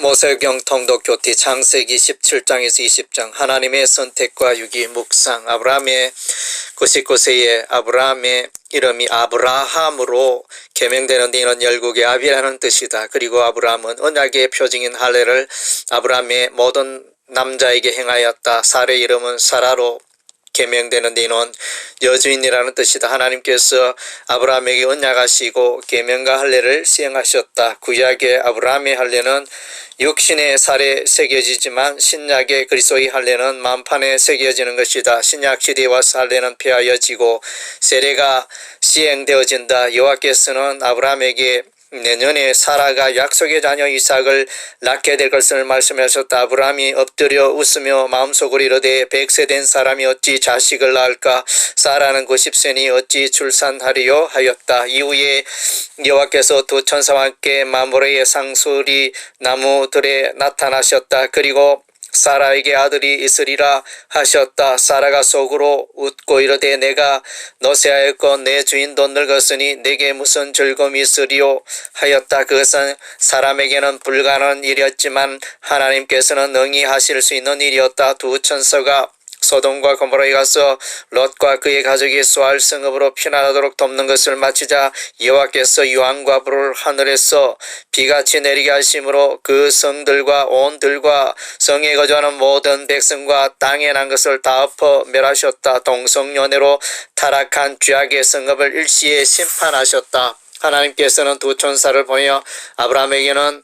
모세경 통독교티 창세기 17장에서 20장 하나님의 선택과 유기 묵상 아브라함의 99세의 아브라함의 이름이 아브라함으로 개명되는데 이는 열국의 아비라는 뜻이다. 그리고 아브라함은 언약의 표징인 할례를 아브라함의 모든 남자에게 행하였다. 사례 이름은 사라로 계명되는 데는 여주인이라는 뜻이다. 하나님께서 아브라함에게 언약하시고 계명과 할례를 시행하셨다. 구약의 아브라함의 할례는 육신의 살에 새겨지지만 신약의 그리스도의 할례는 만판에 새겨지는 것이다. 신약 시대와 할례는 폐하여지고 세례가 시행되어진다. 여호와께서는 아브라함에게 내년에 사라가 약속의 자녀 이삭을 낳게 될 것을 말씀하셨다. 아브라함이 엎드려 웃으며 마음속으로 이르되 백세 된 사람이 어찌 자식을 낳을까? 사라는 90세니 어찌 출산하리요? 하였다. 이후에 여호와께서 두 천사와 함께 마모레의 상수리 나무들에 나타나셨다. 그리고 사라에게 아들이 있으리라 하셨다. 사라가 속으로 웃고 이르되 내가 노세하였고 내 주인도 늙었으니 내게 무슨 즐거움이 있으리요 하였다. 그것은 사람에게는 불가능한 일이었지만 하나님께서는 능히 하실 수 있는 일이었다. 두 천사가 소돔과 고모라에 가서 롯과 그의 가족이 수알 성읍으로 피난하도록 돕는 것을 마치자 여호와께서 유황과 불을 하늘에서 비같이 내리게 하심으로 그 성들과 온 들과 성에 거주하는 모든 백성과 땅에 난 것을 다 엎어 멸하셨다. 동성연애로 타락한 죄악의 성읍을 일시에 심판하셨다. 하나님께서는 두 천사를 보여 아브라함에게는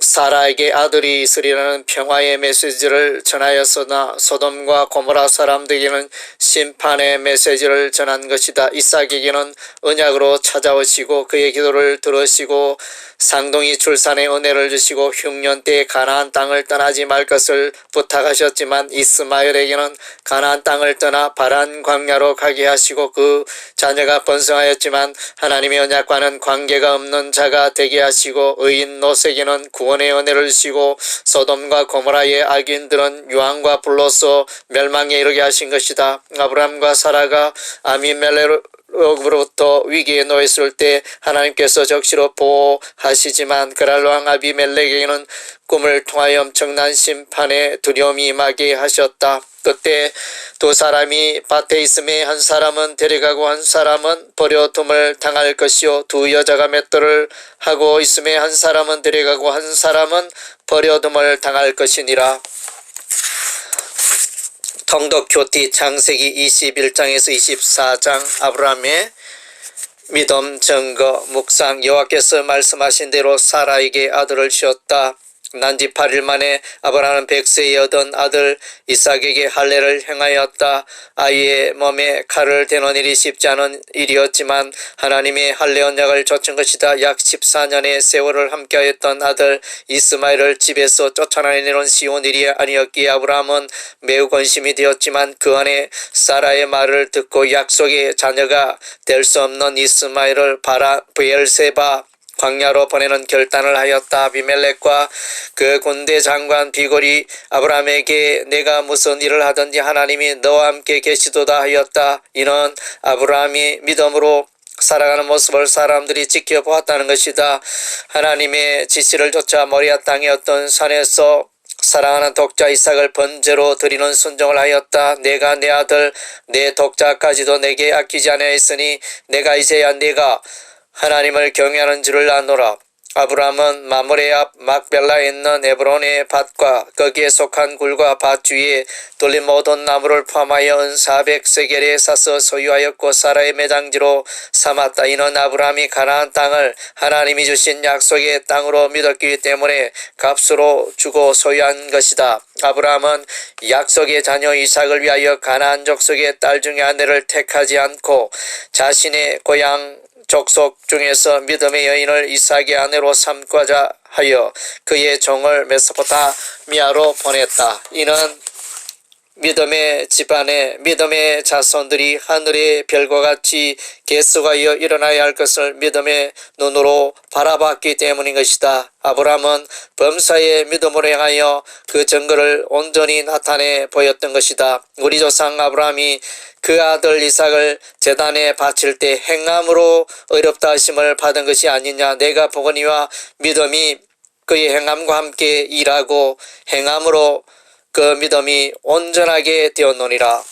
사라에게 아들이 있으리라는 평화의 메시지를 전하였으나 소돔과 고모라 사람들에게는 심판의 메시지를 전한 것이다. 이삭에게는 언약으로 찾아오시고 그의 기도를 들으시고 상동이 출산의 은혜를 주시고 흉년 때 가나안 땅을 떠나지 말 것을 부탁하셨지만 이스마엘에게는 가나안 땅을 떠나 바란 광야로 가게 하시고 그 자녀가 번성하였지만 하나님의 언약과는 관계가 없는 자가 되게 하시고 의인 노색에는 구원 의 은혜를 주시고 소돔과 고모라의 악인들은 유황과 불로서 멸망에 이르게 하신 것이다. 아브라함과 사라가 아미멜레로 로부터 위기에 놓였을 때 하나님께서 적시로 보호하시지만 그랄로왕 아비멜렉에게는 꿈을 통하여 엄청난 심판의 두려움이 임하게 하셨다. 그때 두 사람이 밭에 있음에 한 사람은 데려가고 한 사람은 버려둠을 당할 것이요 두 여자가 맷돌을 하고 있음에 한 사람은 데려가고 한 사람은 버려둠을 당할 것이니라. 통독교티 창세기 21장에서 24장 아브라함의 믿음 증거 묵상 여호와께서 말씀하신 대로 사라에게 아들을 주었다. 난지 8일 만에 아브라함은 백세에 얻은 아들 이삭에게 할례를 행하였다. 아이의 몸에 칼을 대는 일이 쉽지 않은 일이었지만 하나님의 할례 언약을 좇은 것이다. 약 14년의 세월을 함께하였던 아들 이스마엘을 집에서 쫓아내는 쉬운 일이 아니었기에 아브라함은 매우 관심이 되었지만 그 안에 사라의 말을 듣고 약속의 자녀가 될 수 없는 이스마엘을 바라 부엘세바 광야로 보내는 결단을 하였다. 아비멜렉과 그 군대 장관 비골이 아브라함에게 내가 무슨 일을 하든지 하나님이 너와 함께 계시도다 하였다. 이는 아브라함이 믿음으로 살아가는 모습을 사람들이 지켜보았다는 것이다. 하나님의 지시를 쫓아 모리아 땅의 어떤 산에서 사랑하는 독자 이삭을 번제로 드리는 순종을 하였다. 내가 내 아들 내 독자까지도 내게 아끼지 아니하였으니 내가 이제야 내가 하나님을 경외하는 줄을 아노라. 아브라함은 마므레 앞 막벨라에 있는 에브론의 밭과 거기에 속한 굴과 밭 주위에 돌린 모든 나무를 포함하여 은 400세겔에 사서 소유하였고 사라의 매장지로 삼았다. 이는 아브라함이 가나안 땅을 하나님이 주신 약속의 땅으로 믿었기 때문에 값으로 주고 소유한 것이다. 아브라함은 약속의 자녀 이삭을 위하여 가나안 족속의 딸 중에 아내를 택하지 않고 자신의 고향 족속 중에서 믿음의 여인을 이삭의 아내로 삼고자 하여 그의 종을 메소포타미아로 보냈다. 이는 믿음의 집안에 믿음의 자손들이 하늘의 별과 같이 개수가 이어 일어나야 할 것을 믿음의 눈으로 바라봤기 때문인 것이다. 아브라함은 범사의 믿음으로 행하여 그 증거를 온전히 나타내 보였던 것이다. 우리 조상 아브라함이 그 아들 이삭을 재단에 바칠 때 행함으로 어렵다 하심을 받은 것이 아니냐. 내가 보거니와 믿음이 그의 행함과 함께 일하고 행함으로 그 믿음이 온전하게 되었노니라